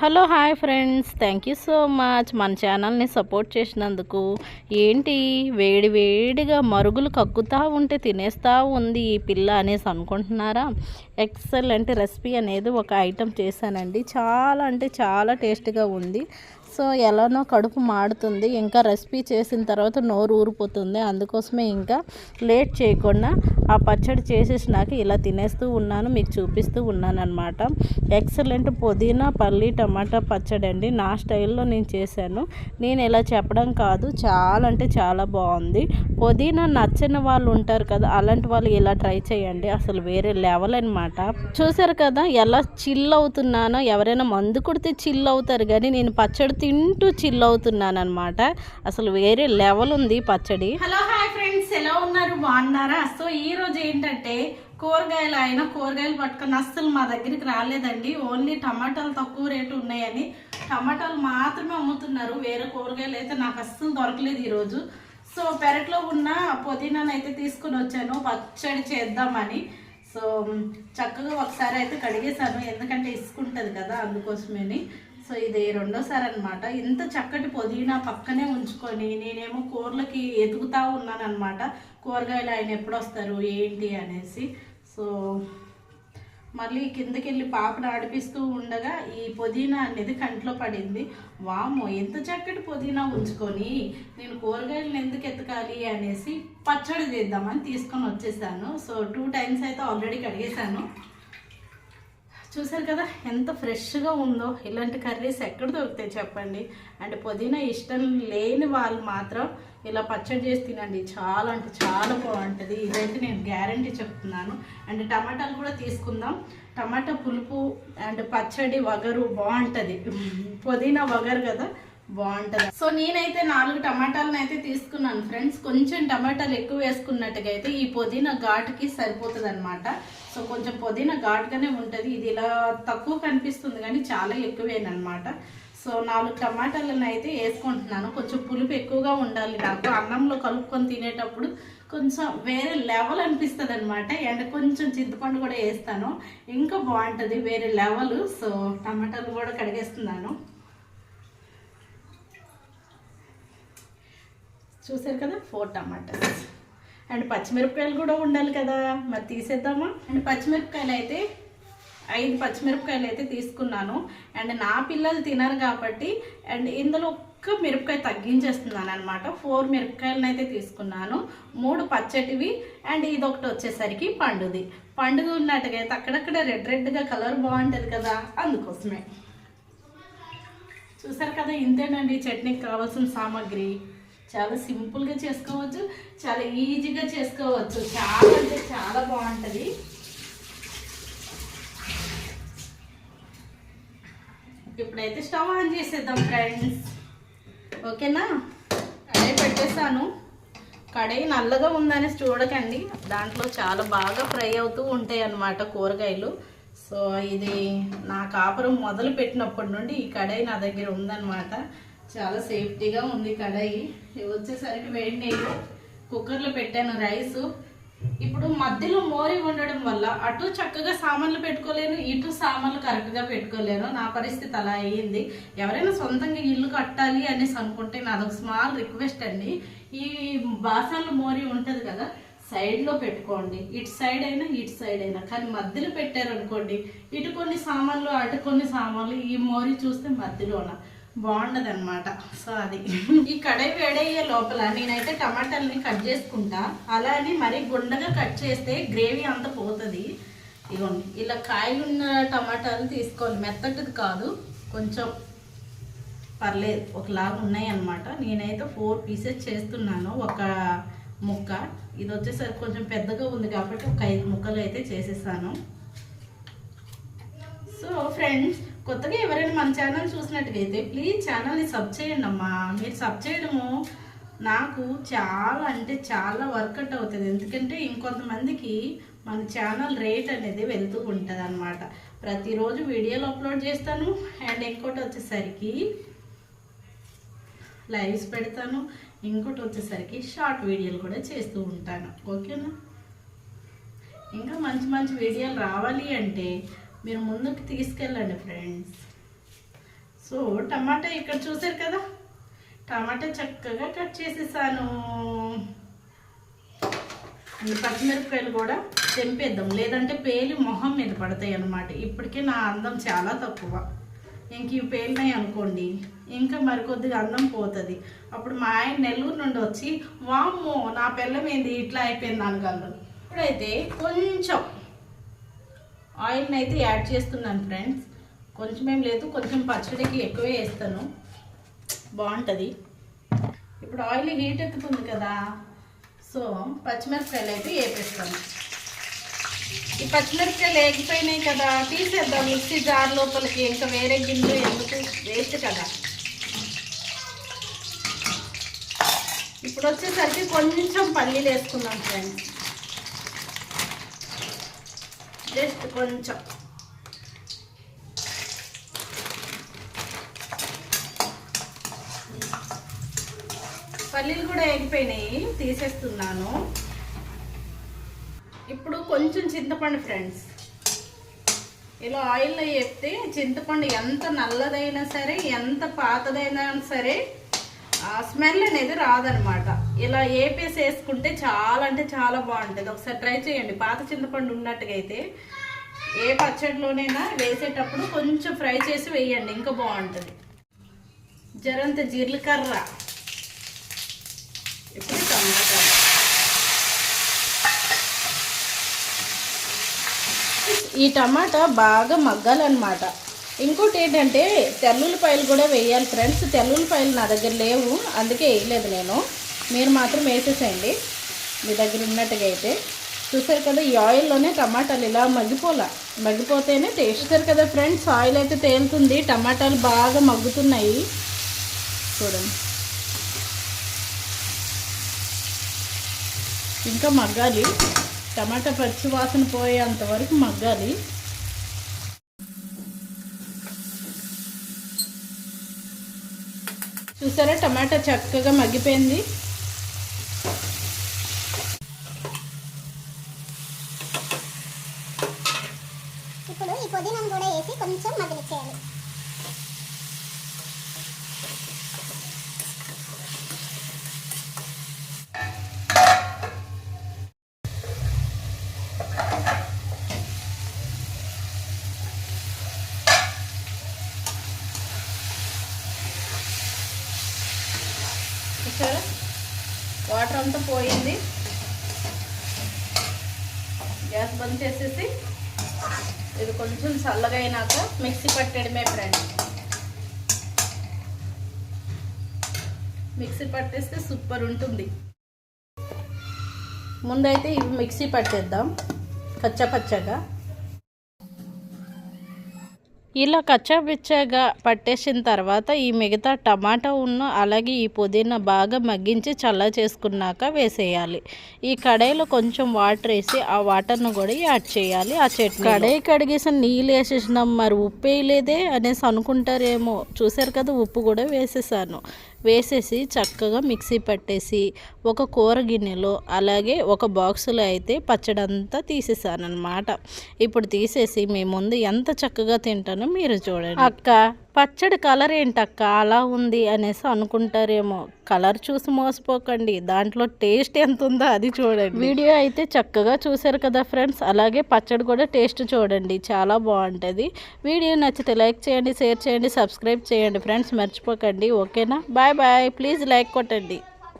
Hello hi friends. Thank you so much. మన ఛానల్ని support చేసినందుకు ఏంటి? వేడి వేడిగా మరుగులు కక్కుతూ ఉంటే తినేస్తూ ఉంది ఈ పిల్ల అనేసి అనుకుంటున్నారా? ఎక్సలెంట్ రెసిపీ అనేది ఒక ఐటెం చేశానండి. చాలా అంటే చాలా టేస్ట్గా ఉంది. సో ఎలానో కడుపు మాడుతుంది. ఇంకా రెసిపీ చేసిన తర్వాత నోరు ఊరిపోతుంది. అందుకోసమే ఇంకా లేట్ చేయకుండా ఆ పచ్చడి చేసేసినాక ఇలా తినేస్తూ ఉన్నాను. మీకు చూపిస్తూ ఉన్నాను అనమాట ఎక్సలెంట్ పుదీనా పల్లి టమాటా పచ్చడి అండి. నా స్టైల్లో నేను చేశాను. నేను ఇలా చెప్పడం కాదు. చాలా అంటే చాలా బాగుంది. పుదీనా నచ్చని వాళ్ళు ఉంటారు కదా అలాంటి వాళ్ళు ఇలా ట్రై చేయండి. అసలు వేరే లెవెల్ అనమాట చూసారు కదా ఎలా చిల్ అవుతున్నానో. ఎవరైనా మందు కొడితే చిల్ అవుతారు కానీ నేను పచ్చడి తింటూ చిల్ అవుతున్నాను అనమాట అసలు వేరే లెవెల్ ఉంది పచ్చడి. హలో హాయ్ ఫ్రెండ్స్ ఎలా ఉన్నారు? బాగున్నారా? సో ఈ రోజు ఏంటంటే కూరగాయలు అయినా కూరగాయలు పట్టుకొని అస్సలు మా దగ్గరికి రాలేదండి. ఓన్లీ టమాటాలు తక్కువ రేటు ఉన్నాయని టమాటాలు మాత్రమే అమ్ముతున్నారు. వేరే కూరగాయలు అయితే నాకు అస్సలు దొరకలేదు ఈరోజు సో పెరట్లో ఉన్న పుదీనాను అయితే తీసుకుని వచ్చాను. పచ్చడి చేద్దామని. సో చక్కగా ఒకసారి అయితే కడిగేశాను. ఎందుకంటే ఇసుకుంటుంది కదా అందుకోసమేని. సో ఇది రెండోసారి అనమాట ఇంత చక్కటి పుదీనా పక్కనే ఉంచుకొని నేనేమో కూరలకి ఎదుగుతూ ఉన్నానమాట కూరగాయలు ఆయన ఎప్పుడు వస్తారు ఏంటి అనేసి. సో మళ్ళీ కిందకి వెళ్ళి పాపను ఆడిపిస్తూ ఉండగా ఈ పుదీనా అనేది కంట్లో పడింది. వామో ఎంత చక్కటి పుదీనా ఉంచుకొని నేను కూరగాయలను ఎందుకు ఎతకాలి అనేసి పచ్చడి చేద్దామని తీసుకొని వచ్చేసాను. సో టూ టైమ్స్ అయితే ఆల్రెడీ కడిగేశాను. చూసారు కదా ఎంత ఫ్రెష్గా ఉందో ఇలాంటి కర్రీస్ ఎక్కడ దొరుకుతాయి చెప్పండి. అండ్ పుదీనా ఇష్టం లేని వాళ్ళు మాత్రం ఇలా పచ్చడి చేసి తినండి. చాలా అంటే చాలా బాగుంటుంది. ఇదైతే నేను గ్యారంటీ చెప్తున్నాను. అండ్ టమాటాలు కూడా తీసుకుందాం. టమాటా పులుపు అండ్ పచ్చడి వగరు బాగుంటుంది. పుదీనా వగరు కదా. బాగుంటుంది. సో నేనైతే నాలుగు టమాటాలను అయితే తీసుకున్నాను ఫ్రెండ్స్. కొంచెం టమాటాలు ఎక్కువ వేసుకున్నట్టుగా అయితే ఈ పుదీనా ఘాటుకి సరిపోతుంది అనమాట సో కొంచెం పుదీనా ఘాటుగానే ఉంటుంది. ఇది ఇలా తక్కువ కనిపిస్తుంది కానీ చాలా ఎక్కువేనమాట సో నాలుగు టమాటాలను అయితే వేసుకుంటున్నాను. కొంచెం పులుపు ఎక్కువగా ఉండాలి నాకు. అన్నంలో కలుపుకొని తినేటప్పుడు కొంచెం వేరే లెవెల్ అనిపిస్తుంది అనమాట అండ్ కొంచెం చింతపండు కూడా వేస్తాను. ఇంకా బాగుంటుంది వేరే లెవెల్. సో టమాటాలు కూడా కడిగేస్తున్నాను. చూసారు కదా? Four tomatoes. అండ్ పచ్చిమిరపకాయలు కూడా ఉండాలి కదా. మరి తీసేద్దామా? అండ్ పచ్చిమిరపకాయలు అయితే ఐదు పచ్చిమిరపకాయలు అయితే తీసుకున్నాను. అండ్ నా పిల్లలు తినరు కాబట్టి అండ్ ఇందులో ఒక్క మిరపకాయ తగ్గించేస్తున్నాను అనమాట ఫోర్ మిరపకాయలను అయితే తీసుకున్నాను. మూడు పచ్చటివి అండ్ ఇది ఒకటి వచ్చేసరికి పండుది. పండుగ ఉన్నట్టుగా అయితే అక్కడక్కడ రెడ్ రెడ్గా కలర్ బాగుంటుంది కదా అందుకోసమే. చూసారు కదా? ఇంతేనండి చట్నీకి కావాల్సిన సామాగ్రి. చాలా సింపుల్గా చేసుకోవచ్చు చాలా ఈజీగా చేసుకోవచ్చు. చాలా అంటే చాలా బాగుంటుంది. ఇప్పుడైతే స్టవ్ ఆన్ చేసేద్దాం ఫ్రెండ్స్. ఓకేనా? కడాయి పెట్టేసాను కడాయి నల్లగా ఉందని చూడకండి. దాంట్లో చాలా బాగా ఫ్రై అవుతూ ఉంటాయి అన్నమాట కూరగాయలు. సో ఇది నా కాపురం మొదలు పెట్టినప్పటి నుండి ఈ కడాయి నా దగ్గర ఉందన్నమాట. చాలా సేఫ్టీగా ఉంది కడాయి. వచ్చేసరికి వేడి నీళ్ళు. కుక్కర్లో పెట్టాను రైస్. ఇప్పుడు మధ్యలో మోరి ఉండడం వల్ల అటు చక్కగా సామాన్లు పెట్టుకోలేను ఇటు సామాన్లు కరెక్ట్గా పెట్టుకోలేను. నా పరిస్థితి అలా అయ్యింది. ఎవరైనా సొంతంగా ఇల్లు కట్టాలి అనేసి అనుకుంటే నాదొక స్మాల్ రిక్వెస్ట్ అండి. ఈ బాసాలు మోరి ఉంటుంది కదా సైడ్లో పెట్టుకోండి. ఇటు సైడ్ అయినా ఇటు సైడ్ అయినా. కానీ మధ్యలో పెట్టారనుకోండి ఇటు కొన్ని సామాన్లు అటు కొన్ని సామాన్లు ఈ మోరి చూస్తే మధ్యలోన? బాగుండదు అనమాట సో అది. ఈ కడాయి వేడయ్యే లోపల నేనైతే టమాటాలని కట్ చేసుకుంటా. అలా అని మరీ గుండగా కట్ చేస్తే గ్రేవీ అంతా పోతుంది. ఇగోండి ఇలా కాయలున్న టమాటాలు తీసుకోవాలి. మెత్తటిది కాదు కొంచెం పర్లేదు ఒకలాగా ఉన్నాయి అన్నమాట నేనైతే ఫోర్ పీసెస్ చేస్తున్నాను ఒక ముక్క. ఇది వచ్చేసరికి కొంచెం పెద్దగా ఉంది కాబట్టి ఒక ఐదు ముక్కలు అయితే చేసేసాను. సో ఫ్రెండ్స్ కొత్తగా ఎవరైనా మన ఛానల్ చూసినట్టుగైతే ప్లీజ్ ఛానల్ని సబ్ చేయండి అమ్మా. మీరు సబ్ చేయడము నాకు చాలా అంటే చాలా వర్కౌట్ అవుతుంది. ఎందుకంటే ఇంకొంతమందికి మన ఛానల్ రేట్ అనేది వెళ్తూ ఉంటుంది అనమాట ప్రతిరోజు వీడియోలు అప్లోడ్ చేస్తాను. అండ్ ఇంకోటి వచ్చేసరికి లైవ్స్ పెడతాను. ఇంకోటి వచ్చేసరికి షార్ట్ వీడియోలు కూడా చేస్తూ ఉంటాను. ఓకేనా ఇంకా మంచి మంచి వీడియోలు రావాలి అంటే మీరు ముందుకు తీసుకెళ్ళండి ఫ్రెండ్స్. సో టమాటా ఇక్కడ చూసారు కదా? టమాటా చక్కగా కట్ చేసేసాను. పచ్చిమిరపకాయలు కూడా తెంపేద్దాం. లేదంటే పేలి మొహం మీద పడతాయి అన్నమాట. ఇప్పటికే నా అందం చాలా తక్కువ. ఇంక ఇవి పేలినాయి అనుకోండి. ఇంకా మరికొద్దిగా అందం పోతుంది. అప్పుడు మా ఆయన నెల్లూరు నుండి వచ్చి వామ్మో నా పిల్లం ఏంది? ఇట్లా అయిపోయింది అనగలరు. ఇప్పుడైతే కొంచెం ఆయిల్ని అయితే యాడ్ చేస్తున్నాను ఫ్రెండ్స్. కొంచెం ఏం లేదు కొంచెం పచ్చడికి ఎక్కువే వేస్తాను. బాగుంటుంది. ఇప్పుడు ఆయిల్ హీట్ ఎక్కుతుంది కదా సో పచ్చిమిరపకాయలు అయితే వేపేస్తాను. ఈ పచ్చిమిరపకాయలు వేగిపోయినాయి కదా తీసేద్దాం మిక్సీ జార్ లోపలికి ఇంకా వేరే గిన్నె ఎందుకు? వేస్ట్ కదా. ఇప్పుడు వచ్చేసరికి కొంచెం పల్లీలు వేసుకున్నాం ఫ్రెండ్స్. జస్ట్ కొంచెం. పల్లీలు కూడా ఎగిపోయినాయి తీసేస్తున్నాను. ఇప్పుడు కొంచెం చింతపండు ఫ్రెండ్స్ ఇలా ఆయిల్లో చెప్తే చింతపండు ఎంత నల్లదైనా సరే ఎంత పాతదైనా సరే స్మెల్ అనేది రాదనమాట. ఇలా ఏపేసి వేసుకుంటే చాలా అంటే చాలా బాగుంటుంది. ఒకసారి ట్రై చేయండి. పాత చింతపండు ఉన్నట్టుగా అయితే ఏ పచ్చడిలోనైనా వేసేటప్పుడు కొంచెం ఫ్రై చేసి వేయండి. ఇంకా బాగుంటుంది. జరంత జీలకర్ర ఇప్పుడు టమాటా ఈ టమాటా బాగా మగ్గాలన్నమాట. ఇంకోటి ఏంటంటే తెల్లుల్లిపాయలు కూడా వేయాలి ఫ్రెండ్స్ తెల్లుల్లిపాయలు నా దగ్గర లేవు అందుకే వేయలేదు నేను. మీరు మాత్రం వేసేసేయండి. మీ దగ్గర ఉన్నట్టుగా అయితే. చూసారు కదా ఈ ఆయిల్లోనే టమాటాలు ఇలా మగ్గిపోలా మగ్గిపోతేనే టేస్ట్ చూసారు కదా ఫ్రెండ్స్ ఆయిల్ అయితే తేలుతుంది. టమాటాలు బాగా మగ్గుతున్నాయి. చూడండి. ఇంకా మగ్గాలి. టమాటా పచ్చి వాసన పోయేంత వరకు మగ్గాలి. చూసారా? టమాటా చక్కగా మగ్గిపోయింది. ఇప్పుడు ఈ పుదీనాను కూడా వేసి కొంచెం మగ్గనిచ్చేయాలి చూసారా వాటర్ అంతా పోయింది. గ్యాస్ బంద్ చేసేసి ఇది కొంచెం చల్లగా అయినాక మిక్సీ పట్టడమే ఫ్రెండ్ మిక్సీ పట్టేస్తే సూపర్ ఉంటుంది. ముందైతే ఇవి మిక్సీ పట్టేద్దాం. పచ్చ పచ్చగా ఇలా కచ్చాబిచ్చాగా పట్టేసిన తర్వాత ఈ మిగతా టమాటా ఉన్న అలాగే ఈ పుదీనా బాగా మగ్గించి చల్ల చేసుకున్నాక వేసేయాలి. ఈ కడాయిలో కొంచెం వాటర్ వేసి ఆ వాటర్ను కూడా యాడ్ చేయాలి. ఆ చెట్టు కడాయి కడిగేసిన నీళ్ళు వేసేసినాం. మరి ఉప్పు వేయలేదే అనేసి అనుకుంటారేమో. చూసారు కదా ఉప్పు కూడా వేసేసాను. వేసేసి చక్కగా మిక్సీ పట్టేసి ఒక కూర గిన్నెలో అలాగే ఒక బాక్సులో అయితే పచ్చడంతా తీసేసాను అనమాట ఇప్పుడు తీసేసి మీ ముందు ఎంత చక్కగా తింటానో మీరు చూడండి. అక్క పచ్చడి కలర్ ఏంటక్క? అలా ఉంది అనేసి అనుకుంటారేమో. కలర్ చూసి మోసపోకండి. దాంట్లో టేస్ట్ ఎంత ఉందో అది చూడండి. వీడియో అయితే చక్కగా చూసారు కదా ఫ్రెండ్స్. అలాగే పచ్చడి కూడా టేస్ట్ చూడండి. చాలా బాగుంటుంది. వీడియో నచ్చితే లైక్ చేయండి షేర్ చేయండి సబ్స్క్రైబ్ చేయండి ఫ్రెండ్స్. మర్చిపోకండి. ఓకేనా? Bye bye. ప్లీజ్ లైక్ కొట్టండి.